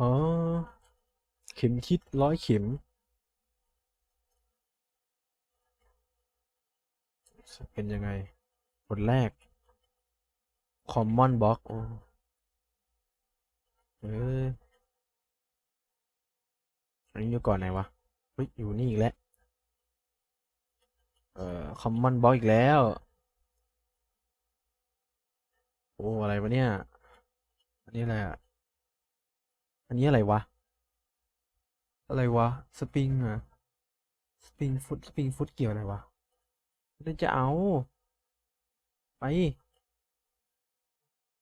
อ๋อ เข็มทิศร้อยเข็ม เป็นยังไงบทแรก Common Box โอ้เอออันนี้อยู่ก่อนไหนวะเฮ้ยอยู่นี่อีกแล้ว เอ่อ Common Box อีกแล้ว โอ้ อะไรวะเนี่ย อันนี้อะไรอะ อันนี้อะไรวะ อะไรวะ สปริงอะสปริงฟุต สปริงฟุตเกี่ยวอะไรวะไม่จะเอา ไป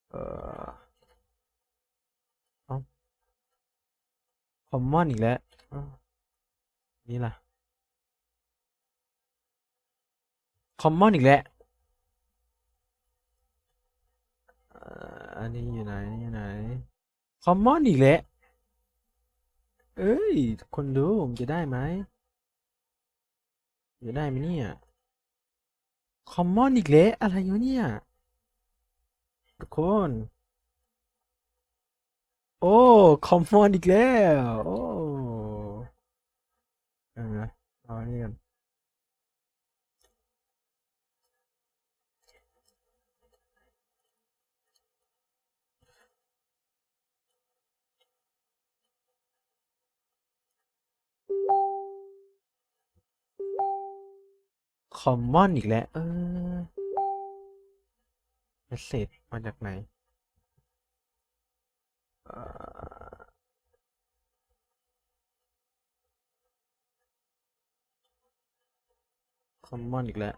เอ่อเอาคอมมอนอีกแล้วนี่ล่ะ คอมมอนอีกแล้วอันนี้อยู่ไหนอันนี้อยู่ไหน คอมมอนอีกแล้ว เอ้ย คนดูผมจะได้ไหมจะได้ไหมเนี่ย คอมมอนอีกแล้วอะไรอยู่เนี่ย ทุกคน โอ้ คอมมอนอีกแล้ว โอ้เออเอาอันนี้กัน มมอนอีกแล้ว เออเมสเซจมาจากไหนคอมมอนอีกแล้ว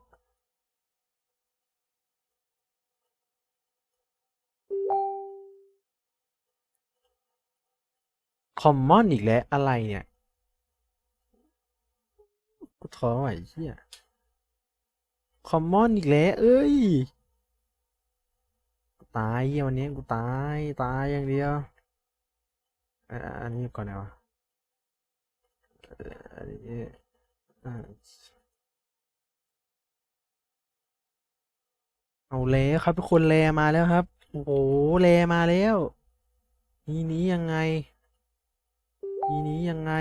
คอมมอนอีกแล้ว อะไรเนี่ย กูท้อไหวะเหี้ย คอมมอนอีกแล้ว เอ้ย ตายยวันนี้กูตาย ตายอย่างเดียว อันนี้ก่อนนะวะเอ่ออันนี้เอาแลครับทุกคนแลมาแล้วครับ โอ้โหแลมาแล้ว นี่นี้ยังไง นี่นี้ยังไง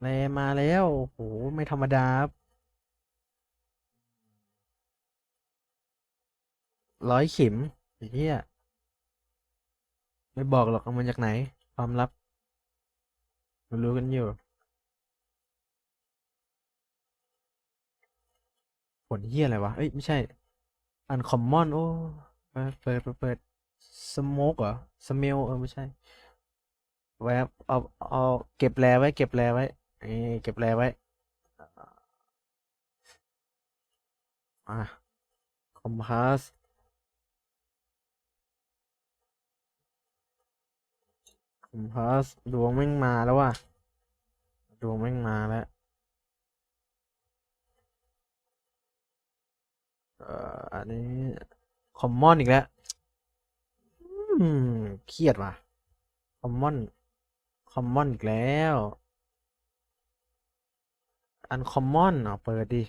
แลมาแล้วโอ้โหไม่ธรรมดาร้อยข็มไอ้เหี้ยไม่บอกหรอกเอามาจากไหน ความลับรู้ๆกันอยู่ ผลเหี้ยอะไรวะ เอ้ย ไม่ใช่ อันคอมมอน โอ้ เปิด เปิดเปิดเปิดสโมกเหรอ สเมล เออ ไม่ใช่แวบเอาเอาเก็บแรไว้ เก็บแรไว้ เก็บแรไว้อะคอมพาสคอมพาสดวงแม่งมาแล้วว่ะ ดวงแม่งมาแล้ว เอ่อ อันนี้ คอมมอนอีกแล้ว อืม เครียดว่ะ คอมมอน คอมมอนอีกแล้ว อันคอมมอนอะเปิดดิ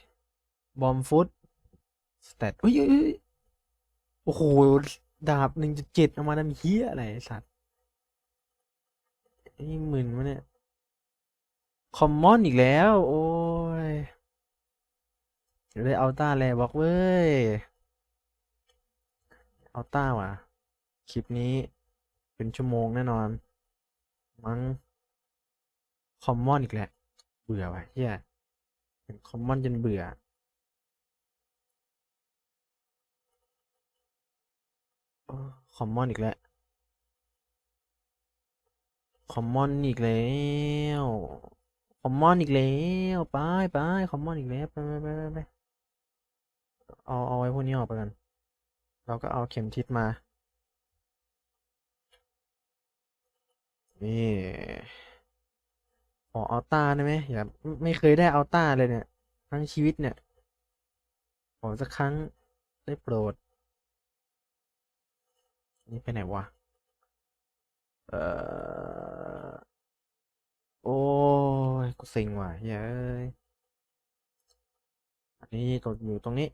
บอมฟุตสเตตเฮ้ยโอ้โห ดาบหนึ่งจุดเจ็ดเอามาทำเฮียอะไรสัตว์นี่หมื่นวะเนี่ย คอมมอนอีกแล้ว โอ้ยเดี๋ยวได้เอาต้าแลบอกเว้ย เอาต้าว่ะ คลิปนี้เป็นชั่วโมงแน่นอน มั้ง คอมมอนอีกแหละ เบื่อว่ะเฮีย เป็นคอมมอนจนเบื่อ คอมมอนอีกแล้ว คอมมอนอีกแล้ว คอมมอนอีกแล้ว ไปไปคอมมอนอีกแล้ว ไปไปไปไปเอา เอาไว้พวกนี้ออกไปกัน เราก็เอาเข็มทิศมา นี่ อเอาต้าได้ไหมอย่าไม่ไม่เคยได้เอาต้าเลยเนี่ย ทั้งชีวิตเนี่ย ขอสักครั้งได้โปรด นี่ไปไหนวะ เออโอ้ยกูเซ็งว่ะเฮ้ยอันนี้ตัวอยู่ตรงนี้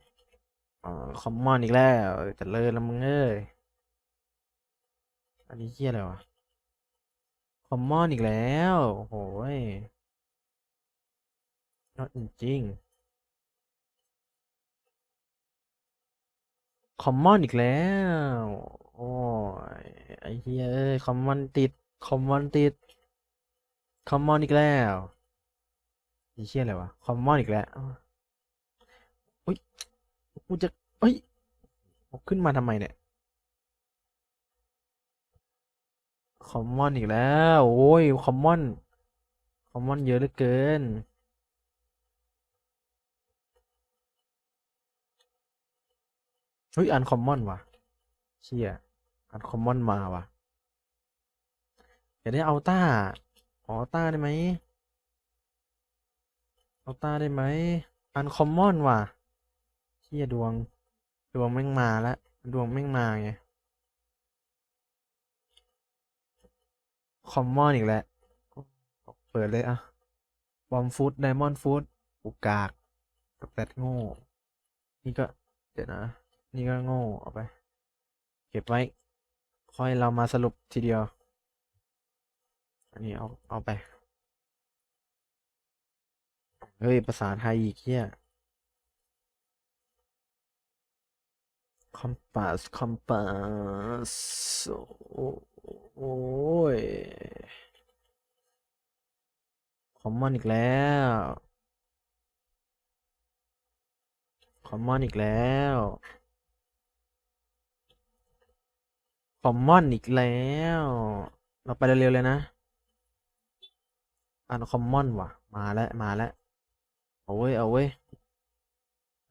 อ่าคอมมอนอีกแล้วเจะเลิศแล้วมึงเอ้ยอันนี้เฮียอะไรวะ คอมมอนอีกแล้วโหยยอดจริงคอมมอนอีกแล้ว โอ้ยไอ้เฮียเอ้ยคอมมอนติด คอมมอนติด คอมมอนอีกแล้วไอ้เชี่ยอะไรวะ คอมมอนอีกแล้วอุ้ย กูจะเฮ้ย ขึ้นมาทำไมเนี่ย คอมมอนอีกแล้ว โอ้ยคอมมอนคอมมอนเยอะเหลือเกิน เฮ้ยอันคอมมอนว่ะเชี่ยอันคอมมอนมาว่ะอยากได้อัลต้าอ๋อต้าได้ไหมอัลต้าได้ไหมอันคอมมอนว่ะเชี่ยดวง ดวงแม่งมาแล้วดวงแม่งมาไง คอมมอนอีกแล้ว เปิดเลยอะบอมฟูดไดมอนด์ฟูดอุกาก กับแปดโง่ นี่ก็ เดี๋ยวนะ นี่ก็โง่เอาไป เก็บไว้ ค่อยเรามาสรุปทีเดียว อันนี้เอา เอาไป เฮ้ย ภาษาไทยอีกเฮียคอมปัส คอมปัสโอ้ โอ้ย คอมมอนอีกแล้ว คอมมอนอีกแล้ว คอมมอนอีกแล้ว เราไปเร็วๆเลยนะ อันคอมมอนว่ะ มาแล้ว มาแล้ว เอาเว้ย เอาเว้ย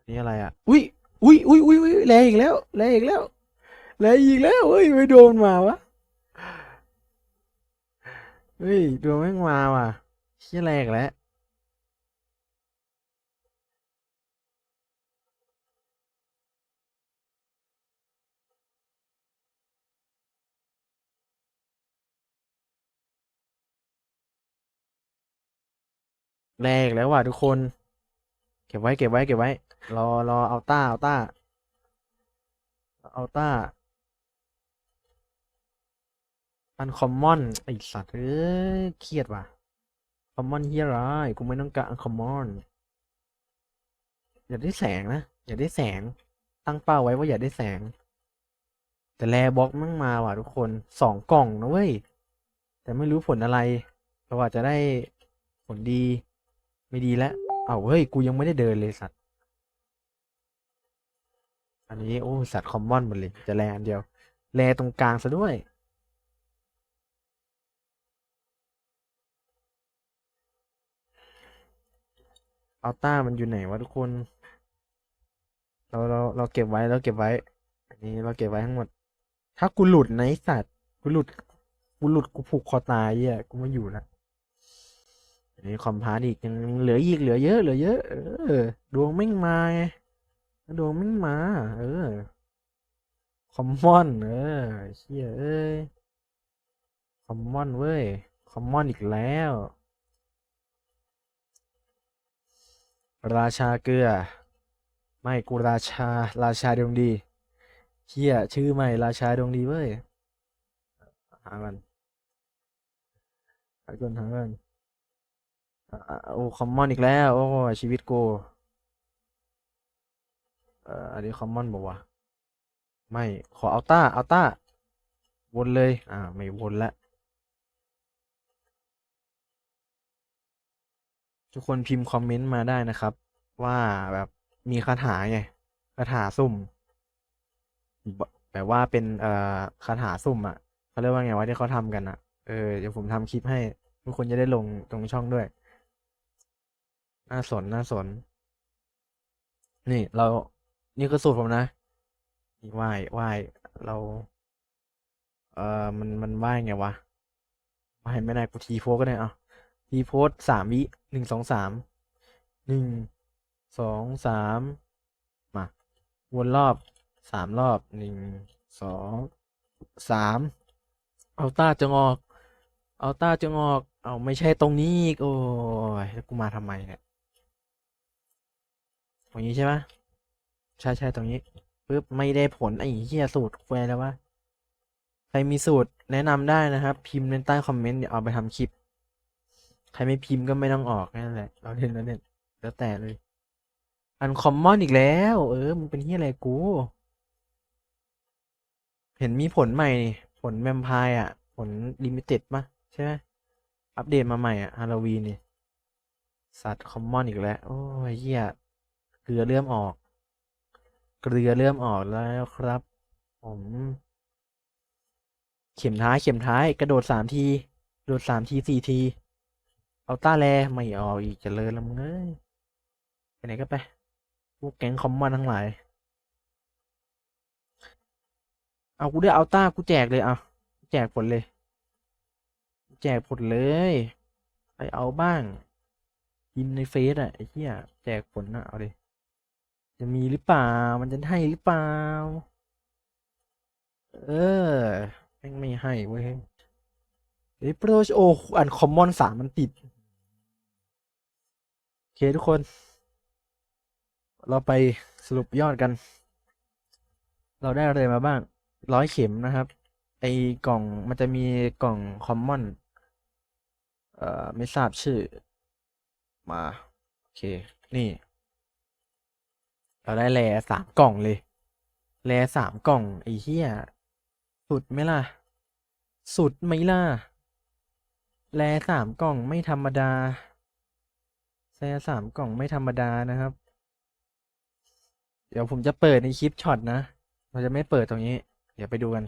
นี่อะไรอะ อุ้ยอุ้ยอุ้ยอุ้ยอุ้ยแรงอีกแล้วแรงอีกแล้วแรงอีกแล้วเฮ้ย ไม่โดนมาวะ เฮ้ยดวงแม่งมาว่ะเชี่ยแรกแล้วแรกแล้วว่ะทุกคน เก็บไว้เก็บไว้เก็บไว้ รอรอเอาต้าเอาต้าเอาต้า อันคอมมอนไอสัตว์เอ้ยเครียดว่ะคอมมอนเฮียไรกูไม่ต้องการอันคอมมอนอย่าได้แสงนะ อย่าได้แสงตั้งเป้าไว้ว่าอย่าได้แสง แต่แลบล็อกมั่งมาว่ะทุกคนสองกล่องนะเว้ย แต่ไม่รู้ผลอะไรเราอาจจะได้ผลดี ไม่ดีแล้วเอาเฮ้ย กูยังไม่ได้เดินเลยสัตว์ อันนี้ โอ้ สัตว์คอมมอนหมดเลย จะแลอันเดียว แลตรงกลางซะด้วย อัลต้ามันอยู่ไหนวะทุกคน เราเราเราเก็บไว้เราเก็บไว้ อันนี้เราเก็บไว้ทั้งหมด ถ้ากูหลุดในะไอ้สัตว์กูหลุดกูหลุดกูผูกคอตายเหี้ยกูไม่อยู่ละอันนี้คอมพาร์ตอีกยังเหลืออีกเหลือเยอะเหลือเยอะ เออดวงไม่งมาไงดวงไม่งมา เออคอมมอนเออเชี่ยเอ้ยคอมมอนเว้ยคอมมอนอีกแล้ว ราชาเกลือ ไม่กูราชา ราชาดวงดีเชียชื่อใหม่ราชาดวงดีเว้ยหากันหากันหากันโอ้คอมมอนอีกแล้ว โอ้ชีวิตกูเอ่ออันนี้คอมมอนบอกว่าไม่ขออัลต้าอัลต้าวนเลย อ่า ไม่วนละ ทุกคนพิมพ์คอมเมนต์มาได้นะครับ ว่าแบบมีคาถาไงคาถาสุ่ม แบบว่าเป็นเอ่อคาถาสุ่มอะเขาเรียกว่าไงวะที่เขาทำกันอะเออเดี๋ยวผมทำคลิปให้ ทุกคนจะได้ลงตรงช่องด้วย น่าสนน่าสน นี่เรานี่คือสูตรผมนะนี่ไหว้ไหว้เรา เออมันมันไหว้ไงวะไหว้ไม่ได้กูทีโพสก็ได้อะ ทีโพสสามวิหนึ่งสองสามหนึ่งสองสามมาวนรอบสามรอบหนึ่งสองสามเอาต้าจงออกเอาต้าจงออก เอาไม่ใช่ตรงนี้อีกโอ้ยแล้วกูมาทำไมเนี่ยตรงนี้ใช่ไหมใช่ใช่ตรงนี้ปึ๊บไม่ได้ผลไอ้เหี้ยสูตรแควแล้ววะใครมีสูตรแนะนำได้นะครับ พิมพ์ในใต้คอมเมนต์เดี๋ยวเอาไปทำคลิป ใครไม่พิมพ์ก็ไม่ต้องออกนั่นแหละเราเล่นแล้วเล่นแล้วแต่เลย อันคอมมอนอีกแล้ว เออมึงเป็นที่อะไรกู เห็นมีผลใหม่นี่ผลแวมไพร์อะ ผลลิมิเต็ดปะใช่ไหมอัปเดตมาใหม่อะฮาโลวีนนี่สัตว์คอมมอนอีกแล้ว โอ้ยเหี้ยเกลือเริ่มออก เกลือเริ่มออกแล้วครับ ผม เข็มท้ายเข็มท้าย กระโดดสามที โดดสามทีสี่ที เอาต้าแลไม่ออกอีกเจะเลยละมึงเอ้ยไปไหนก็ไปพวกแก๊งคอมมอนทั้งหลาย เอากูได้เอาต้ากูแจกเลยเอาแจกผลเลย แจกผลเลย ไปเอาบ้างพิมพ์ในเฟซอะไอ้เหี้ยแจกผลอะเอาดิจะมีหรือเปล่า มันจะให้หรือเปล่า เออแม่งไม่ให้เว้ยเฮ้ยโปรโออันคอมมอนสามมันติด คทุกคน เราไปสรุปยอดกัน เราได้อะไรมาบ้างร้อยเข็มนะครับ ไอกล่องมันจะมีกล่องคอมมอน เอ่อ ไม่ทราบชื่อ มา โอเค นี่ เราได้แลสามกล่องเลยแลสามกล่อง ไอ้เหี้ย สุดไหมล่ะ สุดไหมล่ะแลสามกล่องไม่ธรรมดา แลสามกล่องไม่ธรรมดานะครับ เดี๋ยวผมจะเปิดในคลิปช็อตนะ เราจะไม่เปิดตรงนี้ เดี๋ยวไปดูกัน